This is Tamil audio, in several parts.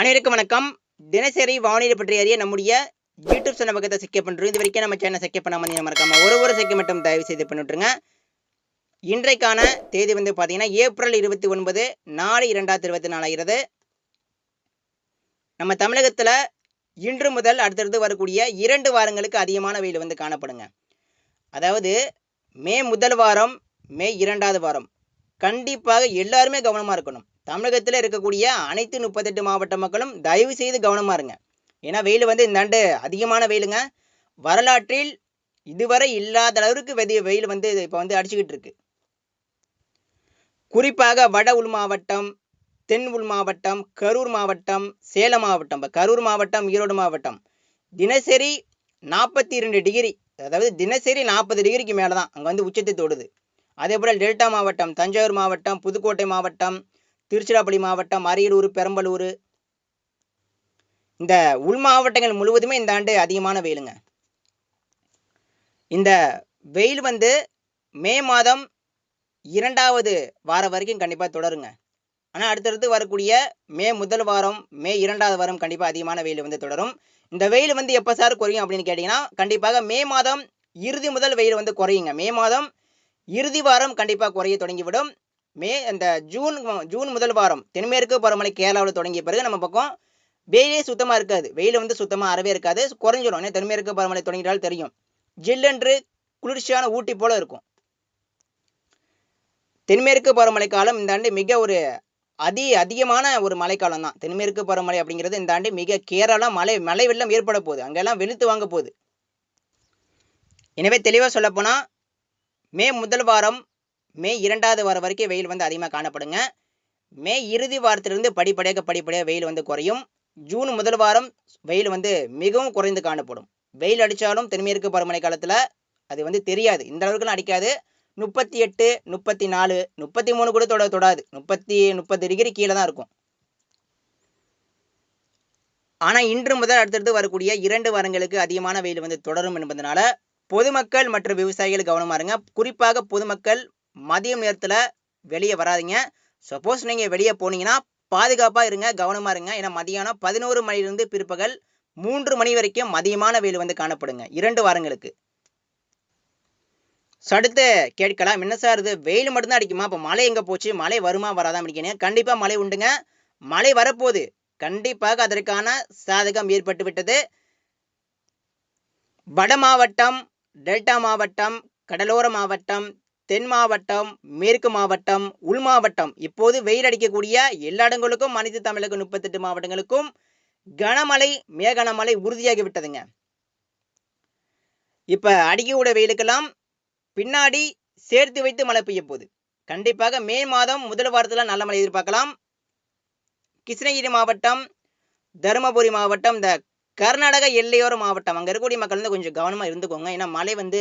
அனைவருக்கும் வணக்கம். தினசரி வானிலை பற்றி அறிய நம்முடைய யூடியூப் சேனல் பக்கத்தை செக்கப் பண்ணுறோம் இது வரைக்கும் நம்ம சேனல் செக்கப் பண்ணாமல் நீங்கள் மறக்காம ஒரு ஒரு செக்க மட்டும் தயவு செய்து பண்ணிவிட்ருங்க இன்றைக்கான தேதி வந்து பார்த்தீங்கன்னா ஏப்ரல் இருபத்தி ஒன்பது நாலு இரண்டாயிரத்தி இருபத்தி நாலாகிறது நம்ம தமிழகத்தில் இன்று முதல் அடுத்தடுத்து வரக்கூடிய இரண்டு வாரங்களுக்கு அதிகமான வெயில் வந்து காணப்படுங்க. அதாவது மே முதல் வாரம் மே இரண்டாவது வாரம். கண்டிப்பாக எல்லாருமே கவனமாக இருக்கணும். தமிழகத்தில் இருக்கக்கூடிய அனைத்து முப்பத்தெட்டு மாவட்ட மக்களும் தயவு செய்து கவனமாக இருங்க. ஏன்னா வெயில் வந்து இந்த ஆண்டு அதிகமான வெயிலுங்க. வரலாற்றில் இதுவரை இல்லாத அளவுக்கு வெதி வெயில் வந்து இப்போ வந்து அடிச்சுக்கிட்டு இருக்கு. குறிப்பாக வட உள் மாவட்டம் தென் உள் மாவட்டம் கரூர் மாவட்டம் சேலம் மாவட்டம் இப்போ கரூர் மாவட்டம் ஈரோடு மாவட்டம். தினசரி நாற்பத்தி இரண்டு டிகிரி அதாவது தினசரி நாற்பது டிகிரிக்கு மேலே தான் அங்கே வந்து உச்சத்தை தொடுது. அதே போல் டெல்டா மாவட்டம் தஞ்சாவூர் மாவட்டம் புதுக்கோட்டை மாவட்டம் திருச்சிராப்பள்ளி மாவட்டம் அரியலூர் பெரம்பலூர். இந்த உள் மாவட்டங்கள் முழுவதுமே இந்த ஆண்டு அதிகமான வெயிலுங்க. இந்த வெயில் வந்து மே மாதம் இரண்டாவது வாரம் வரைக்கும் கண்டிப்பாக தொடருங்க. ஆனால் அடுத்தடுத்து வரக்கூடிய மே முதல் வாரம் மே இரண்டாவது வாரம் கண்டிப்பாக அதிகமான வெயில் வந்து தொடரும். இந்த வெயில் வந்து எப்போ சார் குறையும் அப்படின்னு கேட்டிங்கன்னா கண்டிப்பாக மே மாதம் இறுதி முதல் வெயில் வந்து குறையுங்க. மே மாதம் இறுதி வாரம் கண்டிப்பாக குறைய தொடங்கிவிடும். மே அந்த ஜூன் ஜூன் முதல் வாரம் தென்மேற்கு பருவமழை கேரளாவில் தொடங்கிய பிறகு நம்ம பக்கம் வெயிலே சுத்தமாக இருக்காது. வெயில் வந்து சுத்தமாக அறவே இருக்காது. குறைஞ்சிடும் ஏன்னா தென்மேற்கு பருவமழை தொடங்கிட்டால் தெரியும். ஜில்லென்று குளிர்ச்சியான ஊட்டி போல இருக்கும். தென்மேற்கு பருவமழை காலம் இந்த ஆண்டு மிக ஒரு அதி அதிகமான ஒரு மழைக்காலம் தான். தென்மேற்கு பருவமழை அப்படிங்கிறது இந்த ஆண்டு மிக கேரளா மழை மழை வெள்ளம் ஏற்பட போகுது. அங்கெல்லாம் வெளுத்து வாங்க போகுது. எனவே தெளிவாக சொல்லப்போனால் மே முதல் வாரம் மே இரண்டாவது வாரம் வரைக்கும் வெயில் வந்து அதிகமாக காணப்படுங்க. மே இறுதி வாரத்திலிருந்து படிப்படியாக படிப்படியாக வெயில் வந்து குறையும். ஜூன் முதல் வாரம் வெயில் வந்து மிகவும் குறைந்து காணப்படும். வெயில் அடித்தாலும் தென்மேற்கு பருவமழை காலத்தில் அது வந்து தெரியாது. இந்த அளவுக்குலாம் அடிக்காது. முப்பத்தி எட்டு முப்பத்தி நாலு முப்பத்தி மூணு கூட தொட தொடாது. முப்பத்தி முப்பது டிகிரி கீழே தான் இருக்கும். ஆனால் இன்று முதல் அடுத்தடுத்து வரக்கூடிய இரண்டு வாரங்களுக்கு அதிகமான வெயில் வந்து தொடரும் என்பதனால பொதுமக்கள் மற்றும் விவசாயிகள் கவனமாக இருங்க. குறிப்பாக பொதுமக்கள் மதியம் நேரத்தில் வெளியே வராதிங்க. சப்போஸ் நீங்கள் வெளியே போனீங்கன்னா பாதுகாப்பாக இருங்க கவனமாக இருங்க. ஏன்னா மதியானம் பதினோரு மணிலிருந்து பிற்பகல் மூன்று மணி வரைக்கும் மதியமான வெயில் வந்து காணப்படுங்க. இரண்டு வாரங்களுக்கு. அடுத்து கேட்கலாம். என்ன சார் இது? வெயில் மட்டும்தான் அடிக்குமா? இப்போ மழை எங்கே போச்சு? மழை வருமா? வராதா? அப்படிங்கிறீங்க கண்டிப்பாக மழை உண்டுங்க. மழை வரப்போகுது. கண்டிப்பாக அதற்கான சாதகம் ஏற்பட்டு விட்டது. வட மாவட்டம் டெல்டா மாவட்டம் கடலோர மாவட்டம் தென் மாவட்டம் மேற்கு மாவட்டம் உள் மாவட்டம். இப்போது வெயில் அடிக்கக்கூடிய எல்லா இடங்களுக்கும் அனைத்து தமிழக முப்பத்தெட்டு மாவட்டங்களுக்கும் கனமழை மேகனமழை உறுதியாகி விட்டதுங்க இப்போ அடிக்கக்கூடிய வெயிலுக்கெல்லாம் பின்னாடி சேர்த்து வைத்து மழை பெய்ய போகுது. கண்டிப்பாக மே மாதம் முதல் வாரத்தில் நல்ல மழை எதிர்பார்க்கலாம். கிருஷ்ணகிரி மாவட்டம் தருமபுரி மாவட்டம் இந்த கர்நாடக எல்லையோர மாவட்டம். அங்கே இருக்கக்கூடிய மக்கள் வந்து கொஞ்சம் கவனமாக இருந்துக்கோங்க. ஏன்னா மழை வந்து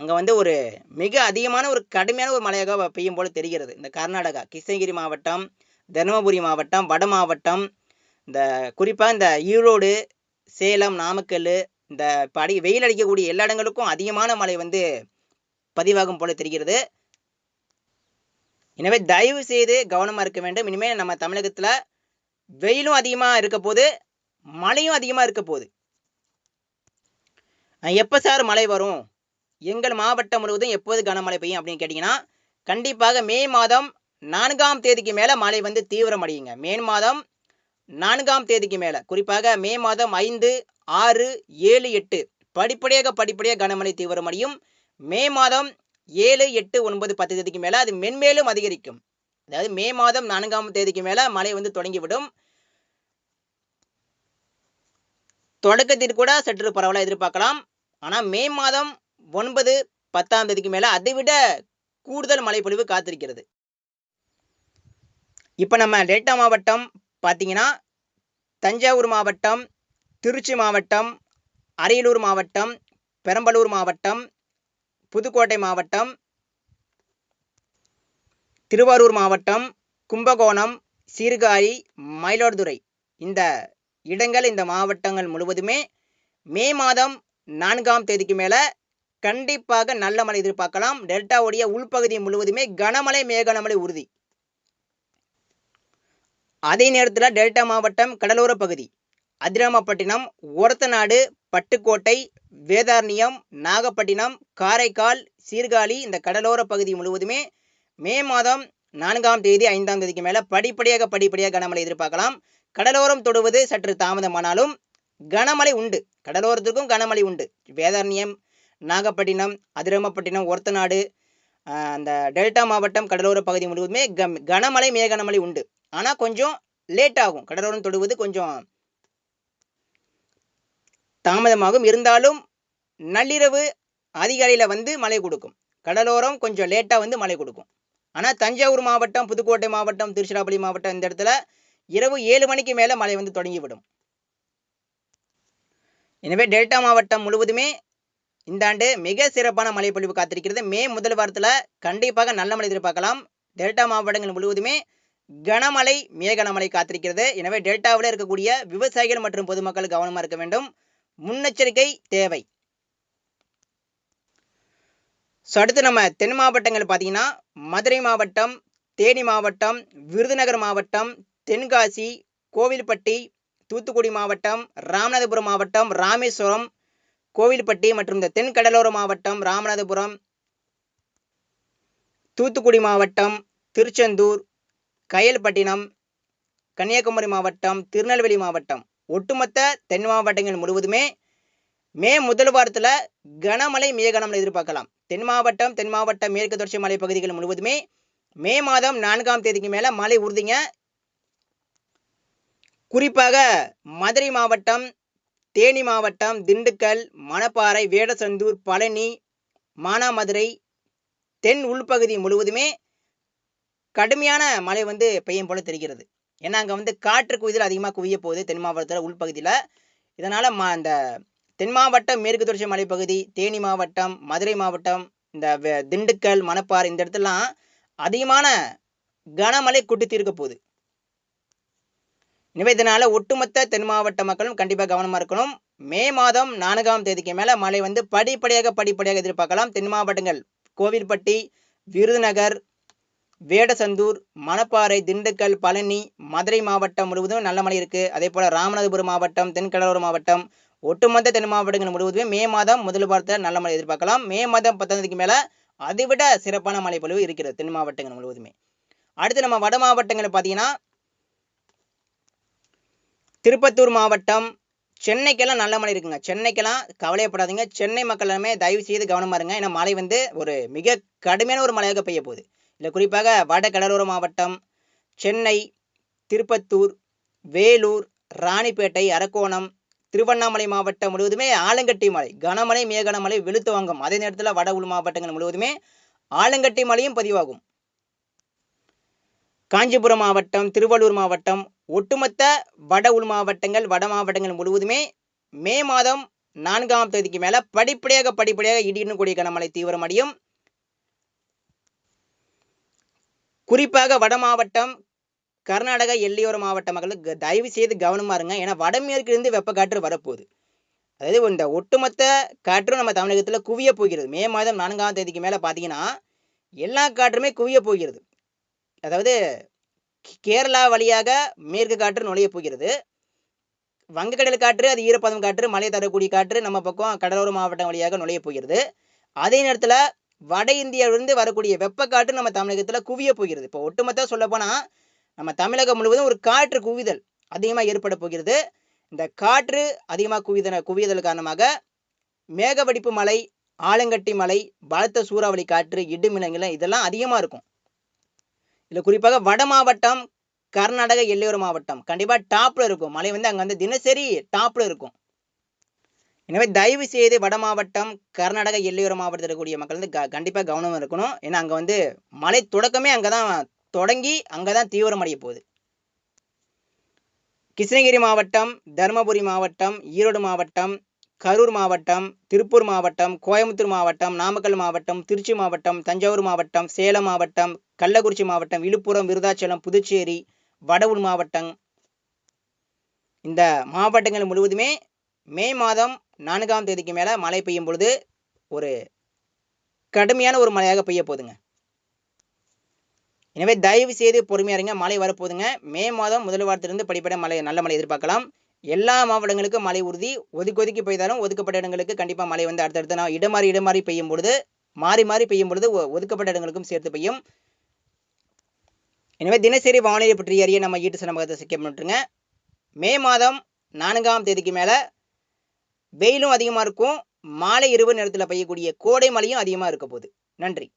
அங்கே வந்து ஒரு மிக அதிகமான ஒரு கடுமையான ஒரு மழையாக பெய்யும் போல தெரிகிறது. இந்த கர்நாடகா கிருஷ்ணகிரி மாவட்டம் தருமபுரி மாவட்டம் வட மாவட்டம் இந்த குறிப்பாக இந்த ஈரோடு சேலம் நாமக்கல் இந்த படி வெயில் அடிக்கக்கூடிய எல்லா இடங்களுக்கும் அதிகமான மழை வந்து பதிவாகும் போல தெரிகிறது. எனவே தயவு செய்து கவனமாக இருக்க வேண்டும். இனிமேல் நம்ம தமிழகத்தில் வெயிலும் அதிகமாக இருக்க போது மழையும் அதிகமாக இருக்க போகுது. எப்போ சார் மழை வரும்? எங்கள் மாவட்டம் முழுவதும் எப்போது கனமழை பெய்யும் அப்படின்னு கேட்டிங்கன்னா கண்டிப்பாக மே மாதம் நான்காம் தேதிக்கு மேலே மழை வந்து தீவிரம் அடையுங்க. மே மாதம் நான்காம் தேதிக்கு மேலே குறிப்பாக மே மாதம் ஐந்து ஆறு ஏழு எட்டு படிப்படியாக படிப்படியாக கனமழை தீவிரமடையும் மே மாதம் ஏழு எட்டு ஒன்பது பத்து தேதிக்கு மேலே அது மென்மேலும் அதிகரிக்கும். அதாவது மே மாதம் நான்காம் தேதிக்கு மேலே மழை வந்து தொடங்கிவிடும். தொடக்கத்தில் கூட சற்று பரவலாக எதிர்பார்க்கலாம். ஆனால் மே மாதம் ஒன்பது பத்தாம் தேதிக்கு மேலே அதை விட கூடுதல் மழைப்பொழிவு காத்திருக்கிறது. இப்போ நம்ம டெல்டா மாவட்டம் பார்த்தீங்கன்னா தஞ்சாவூர் மாவட்டம் திருச்சி மாவட்டம் அரியலூர் மாவட்டம் பெரம்பலூர் மாவட்டம் புதுக்கோட்டை மாவட்டம் திருவாரூர் மாவட்டம் கும்பகோணம் சீர்காழி மயிலாடுதுறை இந்த இடங்கள் இந்த மாவட்டங்கள் முழுவதுமே மே மாதம் நான்காம் தேதிக்கு மேலே கண்டிப்பாக நல்ல மழை எதிர்பார்க்கலாம். டெல்டாவுடைய உள்பகுதி முழுவதுமே கனமழை மேகனமழை உறுதி. அதே நேரத்தில் டெல்டா மாவட்டம் கடலோர பகுதி அதிராமப்பட்டினம் ஒரத்தநாடு பட்டுக்கோட்டை வேதாரண்யம் நாகப்பட்டினம் காரைக்கால் சீர்காழி இந்த கடலோர பகுதி முழுவதுமே மே மாதம் நான்காம் தேதி ஐந்தாம் தேதிக்கு மேலே படிப்படியாக படிப்படியாக கனமழை எதிர்பார்க்கலாம். கடலோரம் தொடுவது சற்று தாமதமானாலும் கனமழை உண்டு. கடலோரத்திற்கும் கனமழை உண்டு. வேதாரண்யம் நாகப்பட்டினம் அதிரமப்பட்டினம் ஒர்த்தநாடு அந்த டெல்டா மாவட்டம் கடலோர பகுதி முழுவதுமே கம் கனமழை மிக கனமழை உண்டு. ஆனால் கொஞ்சம் லேட் ஆகும். கடலோரம் தொடுவது கொஞ்சம் தாமதமாகும். இருந்தாலும் நள்ளிரவு அதிகாலையில் வந்து மழை கொடுக்கும். கடலோரம் கொஞ்சம் லேட்டாக வந்து மழை கொடுக்கும். ஆனால் தஞ்சாவூர் மாவட்டம் புதுக்கோட்டை மாவட்டம் திருச்சிராப்பள்ளி மாவட்டம் இந்த இடத்துல இரவு ஏழு மணிக்கு மேலே மழை வந்து தொடங்கிவிடும். எனவே டெல்டா மாவட்டம் முழுவதுமே இந்த ஆண்டு மிக சிறப்பான மழைப்பொழிவு காத்திருக்கிறது. மே முதல் வாரத்தில் கண்டிப்பாக நல்ல மழை எதிர்பார்க்கலாம். டெல்டா மாவட்டங்கள் முழுவதுமே கனமழை மிக கனமழை காத்திருக்கிறது. எனவே டெல்டாவில் இருக்கக்கூடிய விவசாயிகள் மற்றும் பொதுமக்கள் கவனமாக இருக்க வேண்டும். முன்னெச்சரிக்கை தேவை. ஸோ அடுத்து நம்ம தென் மாவட்டங்கள் பார்த்தீங்கன்னா மதுரை மாவட்டம் தேனி மாவட்டம் விருதுநகர் மாவட்டம் தென்காசி கோவில்பட்டி தூத்துக்குடி மாவட்டம் ராமநாதபுரம் மாவட்டம் ராமேஸ்வரம் கோவில்பட்டி மற்றும் இந்த தென்கடலோர மாவட்டம் ராமநாதபுரம் தூத்துக்குடி மாவட்டம் திருச்செந்தூர் கயல்பட்டினம் கன்னியாகுமரி மாவட்டம் திருநெல்வேலி மாவட்டம். ஒட்டுமொத்த தென் மாவட்டங்கள் முழுவதுமே மே முதல் வாரத்தில் கனமழை மிக கனமழை எதிர்பார்க்கலாம். தென் மாவட்டம் தென் மாவட்ட மேற்கு தொடர்ச்சி மலை பகுதிகள் முழுவதுமே மே மாதம் நான்காம் தேதிக்கு மேலே மழை உறுதிங்க. குறிப்பாக மதுரை மாவட்டம் தேனி மாவட்டம் திண்டுக்கல் மணப்பாறை வேடசந்தூர் பழனி மானாமதுரை தென் உள்பகுதி முழுவதுமே கடுமையான மழை வந்து பெய்யும் போல தெரிகிறது. ஏன்னா அங்கே வந்து காற்று குவிதல் அதிகமாக குவிய போகுது தென் மாவட்டத்தில் உள்பகுதியில். இதனால் மா அந்த தென் மாவட்டம் மேற்கு தொடர்ச்சி மலைப்பகுதி தேனி மாவட்டம் மதுரை மாவட்டம் இந்த திண்டுக்கல் மணப்பாறை இந்த இடத்துலலாம் அதிகமான கனமழை குட்டி தீர்க்க போகுது. எனவே இதனால ஒட்டுமொத்த தென் மாவட்ட மக்களும் கண்டிப்பாக கவனமாக இருக்கணும். மே மாதம் நான்காம் தேதிக்கு மேலே மழை வந்து படிப்படியாக படிப்படியாக எதிர்பார்க்கலாம். தென் மாவட்டங்கள் கோவில்பட்டி விருதுநகர் வேடசந்தூர் மணப்பாறை திண்டுக்கல் பழனி மதுரை மாவட்டம் முழுவதும் நல்ல மழை இருக்குது அதே போல் ராமநாதபுரம் மாவட்டம் தென்கடலூர் மாவட்டம் ஒட்டுமொத்த தென் மாவட்டங்கள் முழுவதுமே மே மாதம் முதல் வாரத்தில் நல்ல மழை எதிர்பார்க்கலாம். மே மாதம் பத்தாம் தேதிக்கு மேலே அதைவிட சிறப்பான மழை பொழிவு இருக்கிறது தென் மாவட்டங்கள் முழுவதுமே. அடுத்து நம்ம வட மாவட்டங்கள் பார்த்தீங்கன்னா திருப்பத்தூர் மாவட்டம் சென்னைக்கெல்லாம் நல்ல மழை இருக்குங்க. சென்னைக்கெல்லாம் கவலையப்படாதீங்க. சென்னை மக்கள் எல்லாமே தயவு செய்து கவனமா இருங்க. ஏன்னா மழை வந்து ஒரு மிக கடுமையான ஒரு மழையாக பெய்ய போகுது. இல்லை குறிப்பாக வட கடலோர மாவட்டம் சென்னை திருப்பத்தூர் வேலூர் ராணிப்பேட்டை அரக்கோணம் திருவண்ணாமலை மாவட்டம் முழுவதுமே ஆலங்கட்டி மலை கனமழை மேகனமலை கனமழை வெளுத்து வாங்கும். அதே நேரத்தில் வட உள் மாவட்டங்கள் முழுவதுமே ஆலங்கட்டி மழையும் பதிவாகும். காஞ்சிபுரம் மாவட்டம் திருவள்ளூர் மாவட்டம் ஒட்டுமொத்த வட உள் மாவட்டங்கள் வட மாவட்டங்கள் முழுவதுமே மே மாதம் நான்காம் தேதிக்கு மேலே படிப்படியாக படிப்படியாக இடியுடன் கூடிய கனமழை தீவிரமடையும் குறிப்பாக வட மாவட்டம் கர்நாடக எல்லையோர மாவட்ட மக்களுக்கு தயவு செய்து கவனமா இருங்க. ஏன்னா வடமேற்கிலிருந்து வெப்பக்காற்று வரப்போகுது. அதாவது இந்த ஒட்டுமொத்த காற்றும் நம்ம தமிழகத்தில் குவிய போகிறது. மே மாதம் நான்காம் தேதிக்கு மேலே பார்த்தீங்கன்னா எல்லா காற்றுமே குவிய போகிறது. அதாவது கேரளா வழியாக மேற்கு காற்று நுழைய போகிறது. வங்கக்கடல் காற்று அது ஈரப்பதம் காற்று மழை தரக்கூடிய காற்று நம்ம பக்கம் கடலோர மாவட்டம் வழியாக நுழைய போகிறது. அதே நேரத்தில் வட இந்தியாவிலிருந்து வரக்கூடிய வெப்பக்காற்று நம்ம தமிழகத்தில் குவிய போகிறது. இப்போ ஒட்டுமொத்த சொல்லப்போனால் நம்ம தமிழகம் முழுவதும் ஒரு காற்று குவிதல் அதிகமாக ஏற்பட போகிறது. இந்த காற்று அதிகமாக குவிதல் குவியதல் காரணமாக மேகவடிப்பு மலை ஆலங்கட்டி மலை பலத்த சூறாவளி காற்று இடிமின்னல் இதெல்லாம் அதிகமாக இருக்கும். இதில் குறிப்பாக வட மாவட்டம் கர்நாடக எல்லையோர மாவட்டம். கண்டிப்பாக டாப்பில் இருக்கும். மழை வந்து அங்கே வந்து தினசரி டாப்பில் இருக்கும். எனவே தயவு செய்து வட மாவட்டம் கர்நாடக எல்லையோர மாவட்டத்தில் இருக்கக்கூடிய மக்கள் வந்து க கண்டிப்பாக கவனம் இருக்கணும். ஏன்னா அங்கே வந்து மழை தொடக்கமே அங்கே தான் தொடங்கி அங்கே தான் தீவிரமடைய போகுது. கிருஷ்ணகிரி மாவட்டம் தருமபுரி மாவட்டம் ஈரோடு மாவட்டம் கரூர் மாவட்டம் திருப்பூர் மாவட்டம் கோயம்புத்தூர் மாவட்டம் நாமக்கல் மாவட்டம் திருச்சி மாவட்டம் தஞ்சாவூர் மாவட்டம் சேலம் மாவட்டம் கள்ளக்குறிச்சி மாவட்டம் விழுப்புரம் விருதாச்சலம் புதுச்சேரி வடவுள் மாவட்டம். இந்த மாவட்டங்கள் முழுவதுமே மே மாதம் நான்காம் தேதிக்கு மேலே மழை பெய்யும் பொழுது ஒரு கடுமையான ஒரு மழையாக பெய்ய போகுதுங்க. எனவே தயவு செய்து பொறுமையா இருங்க மழை வரப்போகுதுங்க. மே மாதம் முதல் வாரத்திலிருந்து படிப்பட மழை நல்ல மழை எதிர்பார்க்கலாம். எல்லா மாவட்டங்களுக்கும் மழை உறுதி ஒதுக்கி ஒதுக்கி பெய்தாலும் ஒதுக்கப்பட்ட இடங்களுக்கு கண்டிப்பாக மழை வந்து அடுத்தடுத்து நான் இடமாறி இடமாறி பெய்யும் பொழுது மாறி மாறி பெய்யும் பொழுது ஒ- ஒதுக்கப்பட்ட இடங்களுக்கும் சேர்த்து பெய்யும். எனவே தினசரி வானிலை பற்றி அறிய நம்ம ஈட்டு சனமகத்தை சிக்க பண்ணிட்டுருங்க. மே மாதம் நான்காம் தேதிக்கு மேலே வெயிலும் அதிகமாக இருக்கும். மாலை இரவு நேரத்தில் பெய்யக்கூடிய கோடை மழையும் அதிகமாக இருக்க போகுது. நன்றி.